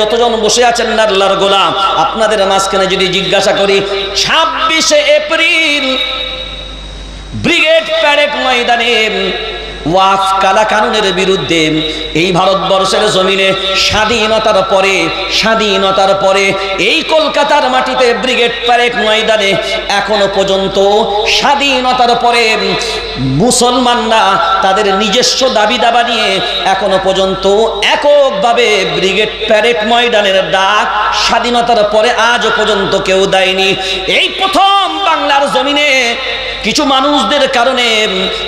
যতজন বসে আছেন না আল্লাহর গোলাম, আপনাদের মাঝখানে যদি জিজ্ঞাসা করি, ছাব্বিশে এপ্রিল ব্রিগেড প্যারেড ময়দানে ওয়াফ কালা কানুনের বিরুদ্ধে এই ভারতবর্ষের জমিনে স্বাধীনতার পরে স্বাধীনতার পরে এই কলকাতার মাটিতে ব্রিগেড প্যারেড ময়দানে এখনও পর্যন্ত স্বাধীনতার পরে মুসলমানরা তাদের নিজস্ব দাবি দাবা নিয়ে এখনও পর্যন্ত এককভাবে ব্রিগেড প্যারেড ময়দানের ডাক স্বাধীনতার পরে আজও পর্যন্ত কেউ দেয়নি। এই প্রথম বাংলার জমিনে কিছু মানুষদের কারণে,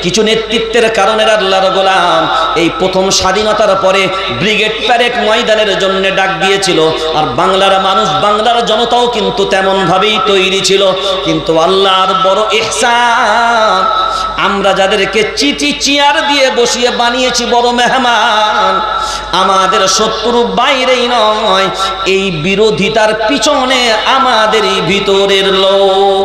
কিছু নেতৃত্বের কারণে আল্লাহর গোলাম, এই প্রথম স্বাধীনতার পরে ব্রিগেড প্যারেড ময়দানের জন্য ডাক দিয়েছিল। আর বাংলার মানুষ, বাংলার জনতাও কিন্তু তেমন ভাবেই তৈরি ছিল। কিন্তু আল্লাহর বড় ইহসান, আমরা যাদেরকে চিঠি চেয়ার দিয়ে বসিয়ে বানিয়েছি, বড় মেহমান, আমাদের শত্রু বাইরেই নয়, এই বিরোধিতার পিছনে আমাদেরই ভিতরের লোক।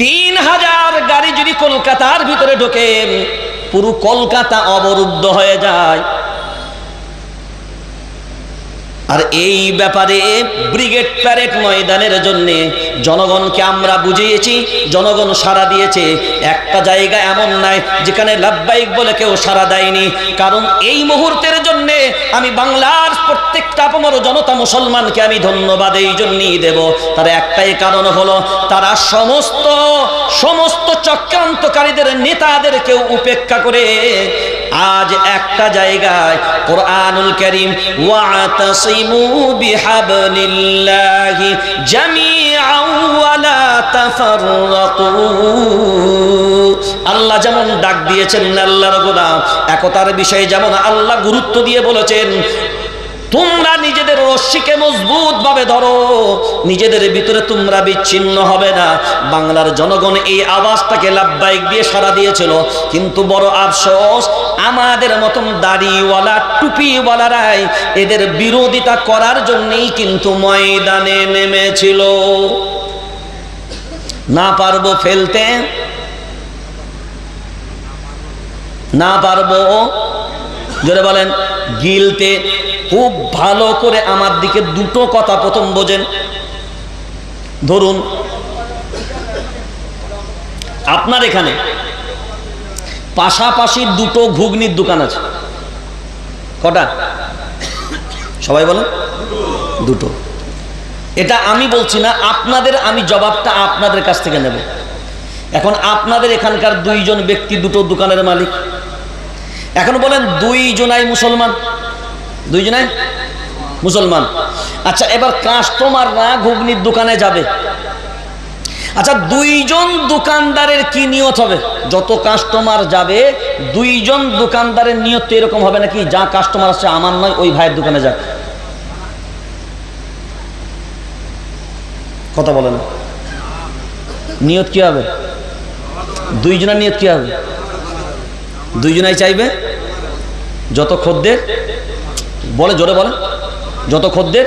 তিন হাজার গাড়ি যদি কলকাতার ভিতরে ঢোকে পুরো কলকাতা অবরুদ্ধ হয়ে যায়। আর এই ব্যাপারে ব্রিগেড প্যারেড ময়দানের জন্য জনগণকে আমরা বুঝিয়েছি, জনগণ সাড়া দিয়েছে। একটা জায়গা এমন নাই যেখানে লাভবাহিক বলে কেউ সাড়া দেয়নি। কারণ এই মুহূর্তের জন্যে আমি বাংলার প্রত্যেকটা আপমর জনতা মুসলমানকে আমি ধন্যবাদ এই জন্যই দেব। তার একটাই কারণ হলো, তারা সমস্ত সমস্ত চক্রান্তকারীদের, নেতাদেরকেও উপেক্ষা করে আজ একটা জায়গায় কোরআনুল করিম, ওয়াতাসিমু বিহাবলিল্লাহি জামিআও ওয়ালা তাফাররাকু। আল্লাহ যেমন ডাক দিয়েছেন আল্লাহর গোলাম, একতার বিষয়ে যেমন আল্লাহ গুরুত্ব দিয়ে বলেছেন, তোমরা নিজেদের রশ্মিকে মজবুত ভাবে ধরো। নিজেদের ভিতরে তোমরা বিচ্ছিন্ন হবে না। বাংলার জনগণ এই আওয়াজটাকে লাভবাহিক দিয়ে সারা দিয়েছিল। কিন্তু বড় আফসোস, আমাদের মতন দাড়িওয়ালা, টুপিওয়ালারাই এদের বিরোধিতা করার জন্যই কিন্তু ময়দানে নেমেছিল। না পারব ফেলতে, না পারব, জোরে বলেন, গিলতে খুব ভালো করে আমার দিকে দুটো কথা প্রথম বোঝেন। ধরুন, আপনার এখানে পাশাপাশি দুটো ঘুগনির দোকান আছে। কটা? সবাই বলেন। দুটো। এটা আমি বলছি না, আপনাদের আমি জবাবটা আপনাদের কাছ থেকে নেব। এখন আপনাদের এখানকার দুইজন ব্যক্তি দুটো দোকানের মালিক। এখন বলেন দুইজনাই মুসলমান। দুইজনাই মুসলমান। আচ্ছা এবার কাস্টমাররা ঘুগনির দোকানে যাবে। আচ্ছা দুইজন দোকানদারের কি নিয়ত হবে? যত কাস্টমার যাবে, দুইজন দোকানদারের নিয়ত তো এরকম হবে নাকি? যা কাস্টমার আসছে আমার নয়, ওই ভাইয়ের দোকানে যাক। কথা বলেন নিয়ত কি হবে? দুইজনের নিয়ত কি হবে? দুইজনাই চাইবে? যত খদ্দের বলে, জোরে বলে যত খদ্দের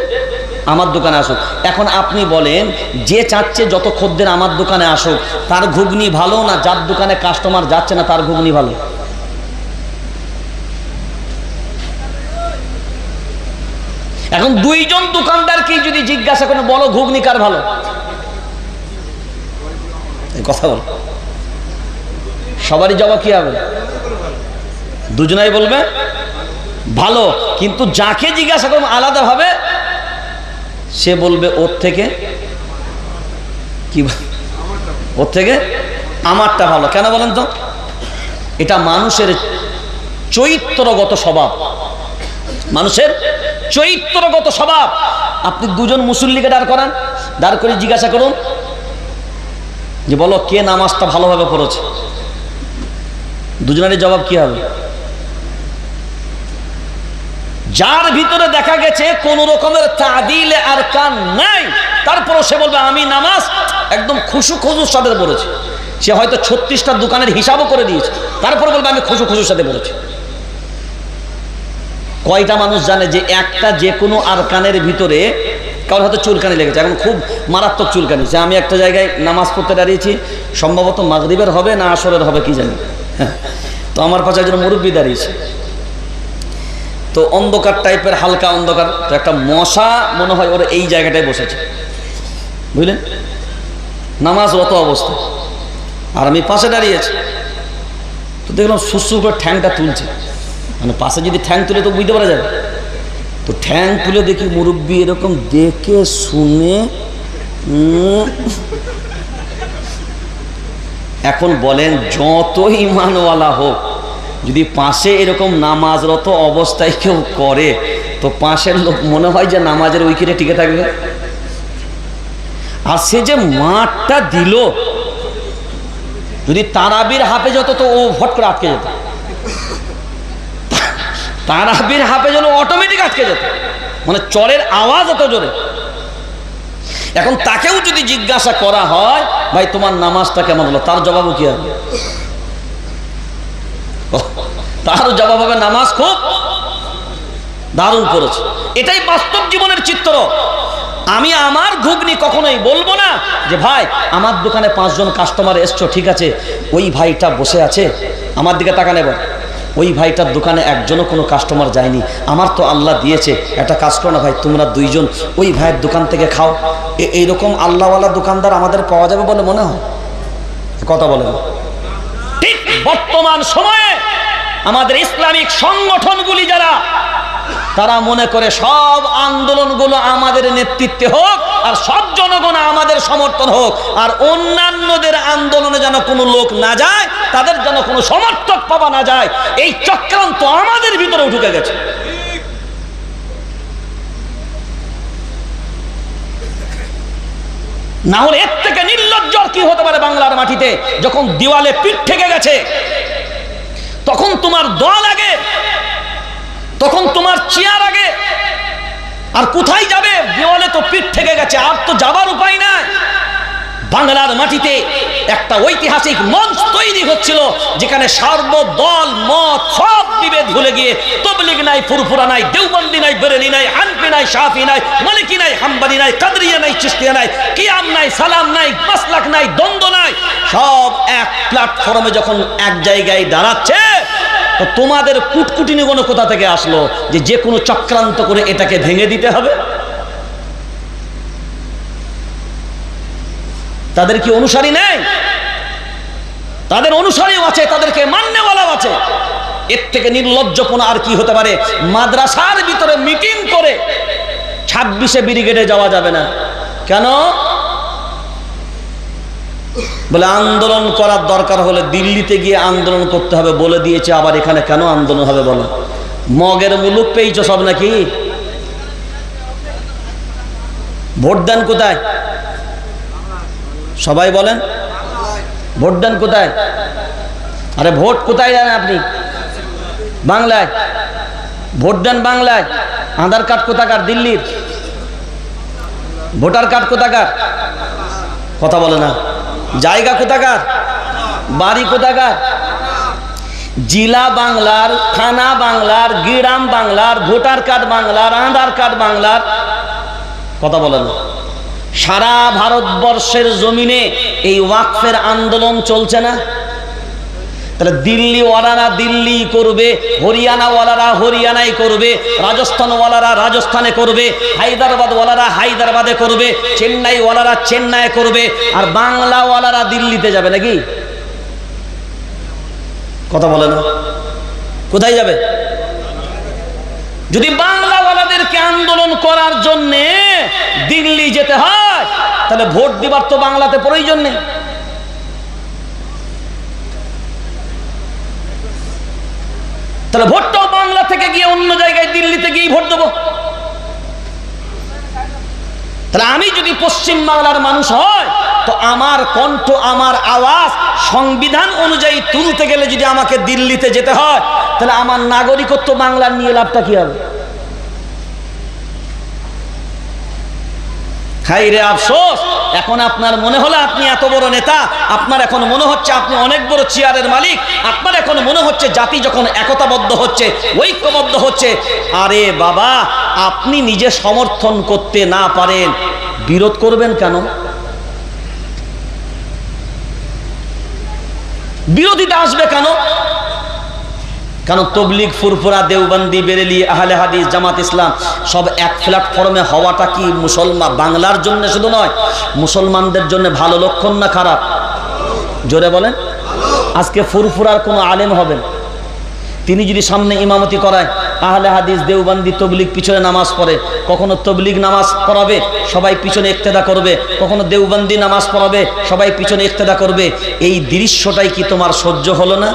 আমার দোকানে আসুক। এখন আপনি বলেন, যে চাচ্ছে যত খদ্দের আমার দোকানে আসুক, তার ঘুগনি ভালো না যার দোকানে কাস্টমার যাচ্ছে না তার ঘুগনি ভালো? এখন দুইজন দোকানদারকে যদি জিজ্ঞাসা করে বলো ঘুগনি কার ভালো? কথা বল। সবারই জবাব কি হবে? দুজনাই বলবে ভালো, কিন্তু যাকে জিজ্ঞাসা করব আলাদা হবে সে বলবে, ওর থেকে কি ওর থেকে আমারটা ভালো। কেন বলেন তো? এটা মানুষের চরিত্রগত স্বভাব। মানুষের চৈত্রগত স্বভাব। আপনি দুজন মুসল্লিকে দাঁড় করান, দাঁড় করে জিজ্ঞাসা করুন যে, বলো, কে নামাজটা ভালোভাবে পড়েছে? দুজনেরই জবাব কি হবে? যার ভিতরে দেখা গেছে কোন রকমের তাদিল আর কান নাই, তারপরও সে বলবে, আমি নামাজ একদম খুশু খুশুর সাথে পড়েছি। সে হয়তো ছত্রিশটা দোকানের হিসাবও করে দিয়েছে, তারপর বলবে, আমি খুশু খুশুর সাথে পড়েছি। কয়টা মানুষ জানে যে একটা যে কোনো আরকানের ভিতরে কারণ হয়তো চুলকানি লেগেছে, এখন খুব মারাত্মক চুলকানি। যে আমি একটা জায়গায় নামাজ পড়তে দাঁড়িয়েছি, সম্ভবত মাগরিবের হবে না আসরের হবে, কি জানি। হ্যাঁ তো আমার পাশে একজন মুরব্বী দাঁড়িয়েছে। তো অন্ধকার টাইপের হালকা অন্ধকার, তো একটা মশা মনে হয় ওরা এই জায়গাটায় বসেছে। বুঝলেন? নামাজ রত অবস্থা। আর আমি পাশে দাঁড়িয়েছি তো দেখলাম সুসু করে ঠ্যাংটা তুলছে। মানে পাশে যদি ঠ্যাং তুলে তো বুঝতে পারা যাবে। তো ঠ্যাং তুলে দেখি মুরব্বী এরকম দেখে শুনে এখন বলেন যত ইমানওয়ালা হোক যদি পাশে এরকম নামাজরত অবস্থায় কেউ করে, তো পাশের লোক মনে হয় যে নামাজের উইকেটে টিকে থাকবে। আর সে যে মাঠটা দিল, যদি তারাবির হাফে যেত তো ও ভট করে আটকে যেত। তারাবির হাফে যেন অটোমেটিক আটকে যেত। মানে চরের আওয়াজ অত জোরে। এখন তাকেও যদি জিজ্ঞাসা করা হয়, ভাই, তোমার নামাজটা কেমন হলো? তার জবাবও কি হবে? ওহ, তার জবাব হবে নামাজ খুব দারুণ করেছে এটাই বাস্তব জীবনের চিত্র। আমি আমার ঘুগনি কখনোই বলব না যে ভাই আমার দোকানে পাঁচজন কাস্টমার এসছো ঠিক আছে? ওই ভাইটা বসে আছে আমার দিকে টাকা নেব ওই ভাইটার দোকানে একজনও কোনো কাস্টমার যায়নি। আমার তো আল্লাহ দিয়েছে একটা কাজ করো না ভাই তোমরা দুইজন ওই ভাইয়ের দোকান থেকে খাও। এইরকম আল্লাহওয়ালা দোকানদার আমাদের পাওয়া যাবে বলে মনে হয়? কথা বলে না বর্তমান সময়ে আমাদের ইসলামিক সংগঠনগুলি যারা, তারা মনে করে সব আন্দোলনগুলো আমাদের নেতৃত্বে হোক আর সব জনগণ আমাদের সমর্থন হোক আর অন্যান্যদের আন্দোলনে যেন কোনো লোক না যায়, তাদের যেন কোনো সমর্থক পাওয়া না যায়, এই চক্রান্ত আমাদের ভিতরে ঢুকে গেছে। না হলে এর থেকে নির্লজ্জ কি হতে পারে বাংলার মাটিতে? যখন দেওয়ালে পিঠ ঠেকে গেছে, তখন তোমার দল আগে, তখন তোমার চেয়ার আগে। আর কোথায় যাবে? দেওয়ালে তো পিঠ থেকে গেছে, আর তো যাবার উপায় নাই। বাংলার মাটিতে একটা ঐতিহাসিক মঞ্চ তৈরি হচ্ছিল, যেখানে সর্বদল, মত সব বিভেদ ভুলে গিয়ে তবলিগ নাই, ফুরফুরা নাই, দেওবন্দি নাই, বেরেলি নাই হানফি নাই, শাফি নাই, মালিকি নাই হাম্বানি নাই, কাদরিয়া নাই চিস্তিয়া নাই, কিয়াম নাই, সালাম নাই, মাসলাক নাই, দ্বন্দ্ব নাই, সব এক প্ল্যাটফর্মে যখন এক জায়গায় দাঁড়াচ্ছে, তো তোমাদের কুটকুটিনি কোনো কোথা থেকে আসলো যে যে কোনো চক্রান্ত করে এটাকে ভেঙে দিতে হবে? তাদের কি অনুসারী নেই? তাদের অনুসারীও আছে, তাদেরকে মান্যওয়ালাও আছে। এর থেকে নির্লজ্জপনা আর কি হতে পারে? মাদ্রাসার ভিতরে মিটিং করে ছাব্বিশে ব্রিগেডে যাওয়া যাবে না। কেন? বলে আন্দোলন করার দরকার হলে দিল্লিতে গিয়ে আন্দোলন করতে হবে বলে দিয়েছে, আবার এখানে কেন আন্দোলন হবে বলো? মগের মুলুক পেয়েছ সব নাকি? ভোট দেন কোথায়? সবাই বলেন ভোট দেন কোথায়? আরে ভোট কোথায় দেন আপনি? বাংলায়। ভোট দেন বাংলায়। আধার কার্ড কোথাকার? দিল্লির। ভোটার কার্ড কোথাকার? কথা বলে না। জায়গা কোথাকার? বাড়ি কোথাকার? জেলা বাংলার, থানা বাংলার, গ্রাম বাংলার, ভোটার কার্ড বাংলার, আধার কার্ড বাংলার, কথা বলে না। সারা ভারতবর্ষের জমিনে এই ওয়াকফের আন্দোলন চলছে না? তাহলে দিল্লি ওয়ালারা দিল্লি করবে হরিয়ানা ওয়ালারা হরিয়ানাই করবে রাজস্থান ওয়ালারা রাজস্থানে করবে হায়দ্রাবাদ ওয়ালারা হায়দ্রাবাদে করবে চেন্নাই ওয়ালারা চেন্নাই করবে, আর বাংলা ওয়ালারা দিল্লিতে যাবে নাকি? কথা বলে না কোথায় যাবে? যদি বাংলাওয়ালাদেরকে আন্দোলন করার জন্যে দিল্লি যেতে হয় তাহলে ভোট দিবার তো বাংলাতে প্রয়োজন নেই। তাহলে ভোটটাও বাংলা থেকে গিয়ে অন্য জায়গায় দিল্লিতে গিয়ে ভোট দেবো। তাহলে আমি যদি পশ্চিম বাংলার মানুষ হয় তো আমার কণ্ঠ, আমার আওয়াজ, সংবিধান অনুযায়ী তুলতে গেলে যদি আমাকে দিল্লিতে যেতে হয়, তাহলে আমার নাগরিকত্ব বাংলার নিয়ে লাভটা কি হবে? হাই রে আফসোস, এখন আপনার মনে হলো আপনি এত বড় নেতা, আপনার এখন মনে হচ্ছে আপনি অনেক বড় চেয়ারের মালিক, আপনার এখন মনে হচ্ছে জাতি যখন একতাবদ্ধ হচ্ছে, ঐক্যবদ্ধ হচ্ছে, আরে বাবা, আপনি নিজে সমর্থন করতে না পারেন, বিরোধ করবেন কেন? বিরোধিতা আসবে কেন? কারণ তবলিক ফুরফুরা দেওবন্দি, বেরেলি, আহলে হাদিস, জামাত ইসলাম, সব এক প্ল্যাটফর্মে হওয়াটা কি মুসলমান, বাংলার জন্য শুধু নয়, মুসলমানদের জন্য ভালো লক্ষণ না খারাপ? জোরে বলেন। আজকে ফুরফুরার কোনো আলেম হবেন। তিনি যদি সামনে ইমামতি করায় আহলে হাদিস দেওবান্দি তবলিগ পিছনে নামাজ পড়ে। কখনো তবলিগ নামাজ পড়াবে, সবাই পিছনে একতেদা করবে। কখনো দেওবান্দি নামাজ পড়াবে, সবাই পিছনে ইক্তেদা করবে। এই দৃশ্যটাই কি তোমার সহ্য হলো না?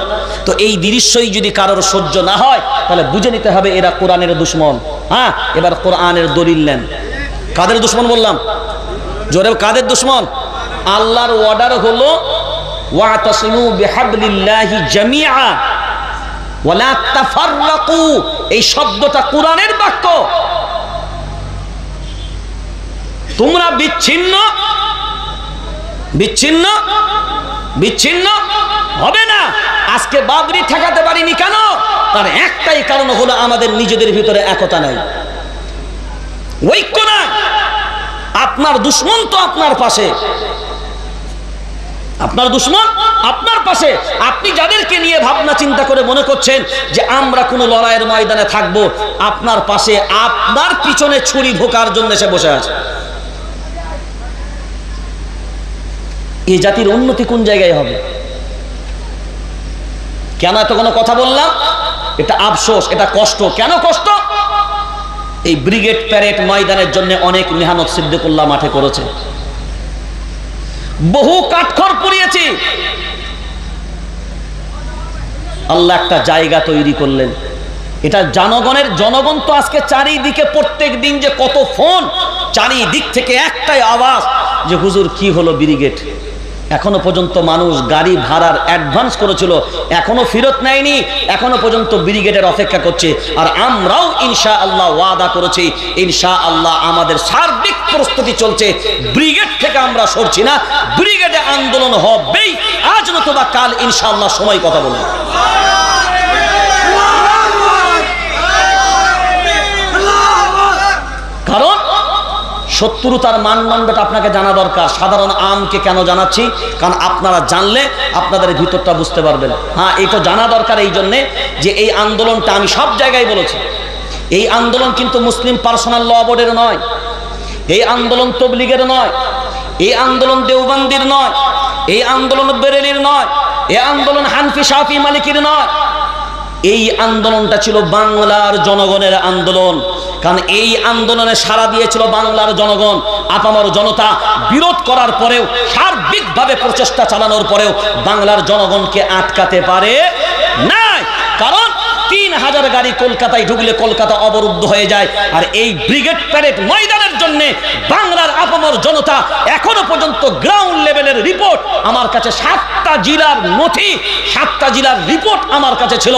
তো এই দৃশ্যই যদি কারোর সহ্য না হয়, তাহলে বুঝে নিতে হবে এরা কোরআনের দুশ্মন। হ্যাঁ এবার কোরআনের দলিল নেন। কাদের দুশ্মন বললাম? জোরে কাদের দুশ্মন? আল্লাহর অর্ডার হলো, ওয়াতাসিমু বিহাবলিল্লাহি জামিআ ওয়ালা তাফাররাকু এই শব্দটা কোরআনের বাক্য। তোমরা বিচ্ছিন্ন বিচ্ছিন্ন বিচ্ছিন্ন হবে না। আজকে বাবরি ঠেকাতে পারিনি কেন? তার একটাই কারণ হলো আমাদের নিজেদের ভিতরে একতা নাই। ঐক্য না আপনার দুশ্মন তো আপনার পাশে। আপনার দুশ্মন আপনার পাশে। আপনি যাদেরকে নিয়ে ভাবনা চিন্তা করে মনে করছেন যে আমরা কোনো লড়াইয়ের ময়দানে থাকব, আপনার পাশে আপনার পিছনে ছুরি ঢোকার জন্য সে বসে আছে। এই জাতির উন্নতি কোন জায়গায় হবে? কেন এত কোনো কথা বললাম? এটা আফসোস, এটা কষ্ট। কেন কষ্ট? এই ব্রিগেড প্যারেড ময়দানের জন্য অনেক মেহনত সিদ্দিকুল্লাহ মাঠে করেছে। বহু কাঠখড় পুড়িয়েছি। আল্লাহ একটা জায়গা তৈরি করলেন। এটা জনগণের, জনগণ তো আজকে চারিদিকে প্রত্যেক দিন যে কত ফোন, চারিদিক থেকে একটাই আওয়াজ যে, হুজুর, কি হলো ব্রিগেড? এখনও পর্যন্ত মানুষ গাড়ি ভাড়ার অ্যাডভান্স করেছিল। এখনও ফেরত নেয়নি, এখনও পর্যন্ত ব্রিগেডের অপেক্ষা করছে। আর আমরাও ইনশা আল্লাহ ওয়াদা করেছি ইনশা আল্লাহ আমাদের সার্বিক প্রস্তুতি চলছে। ব্রিগেড থেকে আমরা সরছি না ব্রিগেডে আন্দোলন হবেই। আজ নতুবা কাল ইনশাআল্লাহ সময় কথা বলব। শত্রুতার মানদণ্ডটা আপনাকে জানা দরকার। সাধারণ আমকে কেন জানাচ্ছি? কারণ আপনারা জানলে আপনাদের ভিতরটা বুঝতে পারবেন। হ্যাঁ এই তো জানা দরকার এই জন্যে যে এই আন্দোলনটা আমি সব জায়গায় বলেছি। এই আন্দোলন কিন্তু মুসলিম পার্সোনাল ল বোর্ডের নয়। এই আন্দোলন তবলিগের নয়। এই আন্দোলন দেওবন্দির নয়। এই আন্দোলন বেরেলির নয়। এই আন্দোলন হানফি শাফি মালিকের নয়। এই আন্দোলনটা ছিল বাংলার জনগণের আন্দোলন। কারণ এই আন্দোলনে সারা দিয়েছিল বাংলার জনগণ, আপামর জনতা। বিরোধ করার পরেও, সার্বিকভাবে প্রচেষ্টা চালানোর পরেও বাংলার জনগণকে আটকাতে পারে নাই। কারণ তিন হাজার গাড়ি কলকাতায় ঢুকলে কলকাতা অবরুদ্ধ হয়ে যায়। আর এই ব্রিগেড প্যারেড ময়দানের জন্য বাংলার আপামর জনতা এখনও পর্যন্ত গ্রাউন্ড লেভেলের রিপোর্ট আমার কাছে সাতটা জেলার নথি, সাতটা জেলার রিপোর্ট আমার কাছে ছিল।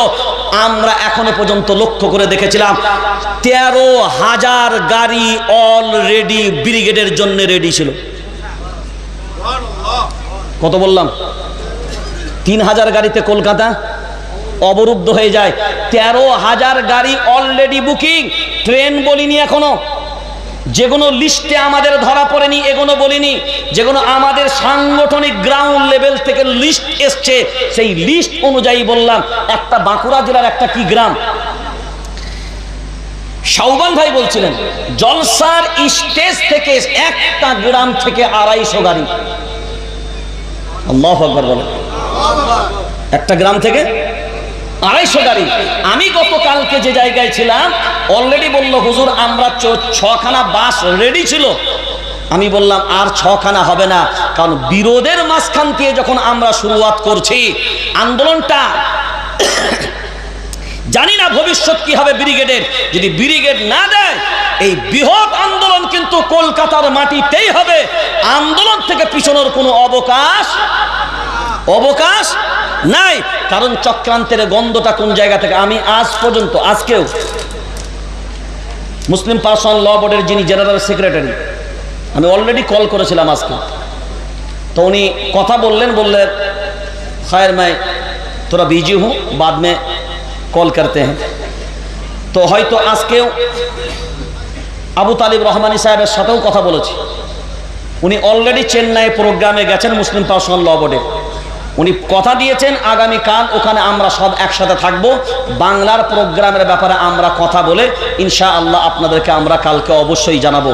আমরা এখনও পর্যন্ত লক্ষ্য করে দেখেছিলাম, তেরো হাজার গাড়ি অলরেডি ব্রিগেডের জন্য রেডি ছিল। কত বললাম? তিন হাজার গাড়িতে কলকাতা অবরুদ্ধ হয়ে যায়। তেরো হাজার গাড়ি অলরেডি বুকিং ট্রেন বলিনি এখনও। যেগুলো লিস্টে আমাদের ধরা পড়েনি এগুলো বলিনি। যেগুলো আমাদের সাংগঠনিক গ্রাউন্ড লেভেল থেকে লিস্ট এসছে। সেই লিস্ট অনুযায়ী বললাম, একটা বাঁকুড়া জেলার একটা কি গ্রাম? সাউবান ভাই বলছিলেন, জলসার স্টেজ থেকে একটা গ্রাম থেকে আড়াইশো গাড়ি। একটা গ্রাম থেকে আড়াইশো গাড়ি। আমি গতকালকে যে জায়গায় ছিলাম অলরেডি বলল, হুজুর, আমরা ছখানা বাস রেডি ছিল। আমি বললাম, আর ছখানা হবে না, কারণ বিরোধের মাঝখান দিয়ে যখন আমরা শুরুয়াত করছি, আন্দোলনটা জানি না ভবিষ্যৎ কি হবে ব্রিগেডের। যদি ব্রিগেড না দেয়, এই বৃহৎ আন্দোলন কিন্তু কলকাতার মাটিতেই হবে। আন্দোলন থেকে পিছনের কোনো অবকাশ অবকাশ নাই, কারণ চক্রান্তের গন্ধটা কোন জায়গা থেকে? আমি আজ পর্যন্ত, আজকেও। মুসলিম পার্সোনাল ল বোর্ডের যিনি জেনারেল সেক্রেটারি, আমি অলরেডি কল করেছিলাম আজকে। তো উনি কথা বললেন বললেন খায়ের মাই তোরা বিজি হুঁ, বাদ মে কল করতে হ্যাঁ তো হয়তো আজকেও আবু তালিব রহমানি সাহেবের সাথেও কথা বলেছি। উনি অলরেডি চেন্নাই প্রোগ্রামে গেছেন মুসলিম পার্সোনাল ল বোর্ডে। উনি কথা দিয়েছেন আগামী কাল ওখানে আমরা সব একসাথে থাকব। বাংলার প্রোগ্রামের ব্যাপারে আমরা কথা বলে ইনশা আল্লাহ আপনাদেরকে আমরা কালকে অবশ্যই জানাব।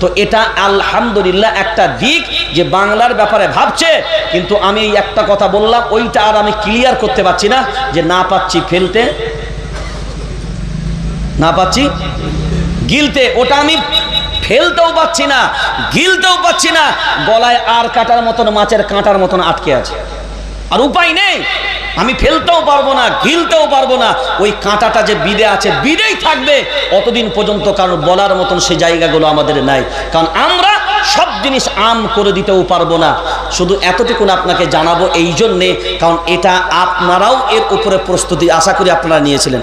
তো এটা আলহামদুলিল্লাহ একটা দিক যে বাংলার ব্যাপারে ভাবছে, কিন্তু আমি এই একটা কথা বললাম, ওইটা আর আমি ক্লিয়ার করতে পারছি না যে না পাচ্ছি ফেলতে, না পাচ্ছি গিলতে, ওটা আমি ফেলতেও পাচ্ছি না, গিলতেও পাচ্ছি না, গলায় আর কাটার মতন, মাছের কাঁটার মতন আটকে আছে। আর উপায় নেই। আমি ফেলতেও পারব না, গিলতেও পারব না। ওই কাঁটাটা যে বিদে আছে বিদেই থাকবে। অতদিন পর্যন্ত কারণ বলার মতন সে জায়গাগুলো আমাদের নাই। কারণ আমরা সব জিনিস আম করে দিতেও পারব না। শুধু এতটুকুন আপনাকে জানাব এই জন্যে, কারণ এটা আপনারাও এর উপরে প্রস্তুতি আশা করি আপনারা নিয়েছিলেন।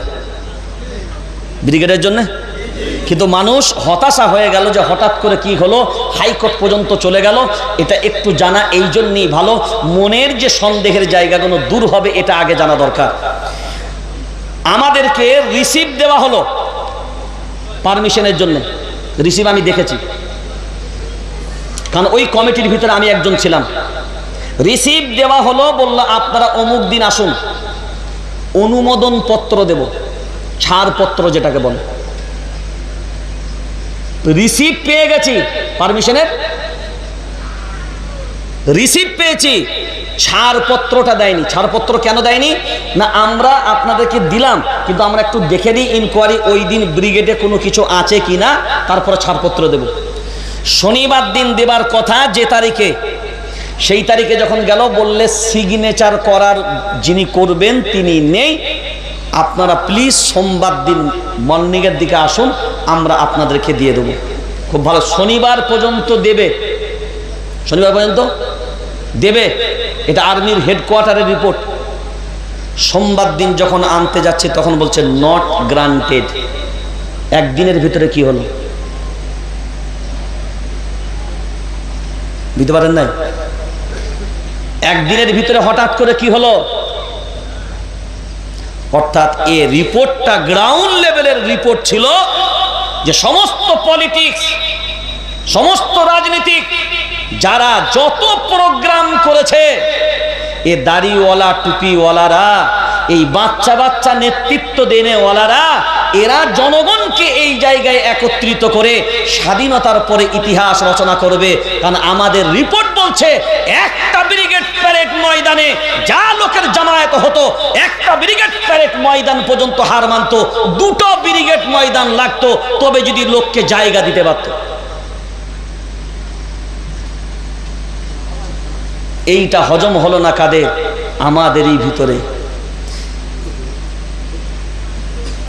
ব্রিগেডের জন্য? কিন্তু মানুষ হতাশা হয়ে গেল যে হঠাৎ করে কি হলো? হাইকোর্ট পর্যন্ত চলে গেল। এটা একটু জানা এই জন্যই ভালো। মনের যে সন্দেহের জায়গাগুলো দূর হবে, এটা আগে জানা দরকার। আমাদেরকে রিসিভ দেওয়া হলো পারমিশনের জন্য। রিসিভ আমি দেখেছি। কারণ ওই কমিটির ভিতরে আমি একজন ছিলাম। রিসিভ দেওয়া হলো বলল, আপনারা অমুক দিন আসুন। অনুমোদন পত্র দেব। ছাড়পত্র যেটাকে বলে। রিসিভ পেয়ে গেছি। পারমিশনের রিসিভ পেয়েছি। ছাড়পত্রটা দেয়নি। ছাড়পত্র কেন দেয়নি? না, আমরা আপনাদেরকে দিলাম, কিন্তু আমরা একটু দেখে নিই ইনকোয়ারি ওই দিন ব্রিগেডে কোনো কিছু আছে কি না তারপরে ছাড়পত্র দেব। শনিবার দিন দেবার কথা যে তারিখে, সেই তারিখে যখন গেল, বললে সিগনেচার করার যিনি করবেন, তিনি নেই। আপনারা প্লিজ সোমবার দিন মর্নিংয়ের দিকে আসুন, আমরা আপনাদেরকে দিয়ে দেবো। খুব ভালো, শনিবার পর্যন্ত দেবে। শনিবার পর্যন্ত? দেবে। এটা আর্মির হেডকোয়ার্টারের রিপোর্ট সোমবার দিন যখন আনতে যাচ্ছে, তখন বলছে নট গ্রান্টেড একদিনের ভিতরে কি হলো? বুঝতে পারেন নাই? একদিনের ভিতরে হঠাৎ করে কি হলো? অর্থাৎ এ রিপোর্টটা গ্রাউন্ড লেভেলের রিপোর্ট ছিল যে সমস্ত পলিটিক্স সমস্ত রাজনীতিক যারা যত প্রোগ্রাম করেছে, এ দাড়িওয়ালা, টুপিওয়ালারা, এই বাচ্চা বাচ্চা নেতৃত্ব দেনেওয়ালারা, এরা জনগণকে এই জায়গায় একত্রিত করে স্বাধীনতার পরে ইতিহাস রচনা করবে। কারণ আমাদের রিপোর্ট বলছে, একটা ব্রিগেড প্যারেড ময়দানে যা লোকের জামায়াত হতো, একটা ব্রিগেড প্যারেড ময়দান পর্যন্ত হার মানত, দুটো ব্রিগেড ময়দান লাগতো, তবে যদি লোককে জায়গা দিতে পারত। এইটা হজম হলো না কাদের? আমাদেরই ভিতরে।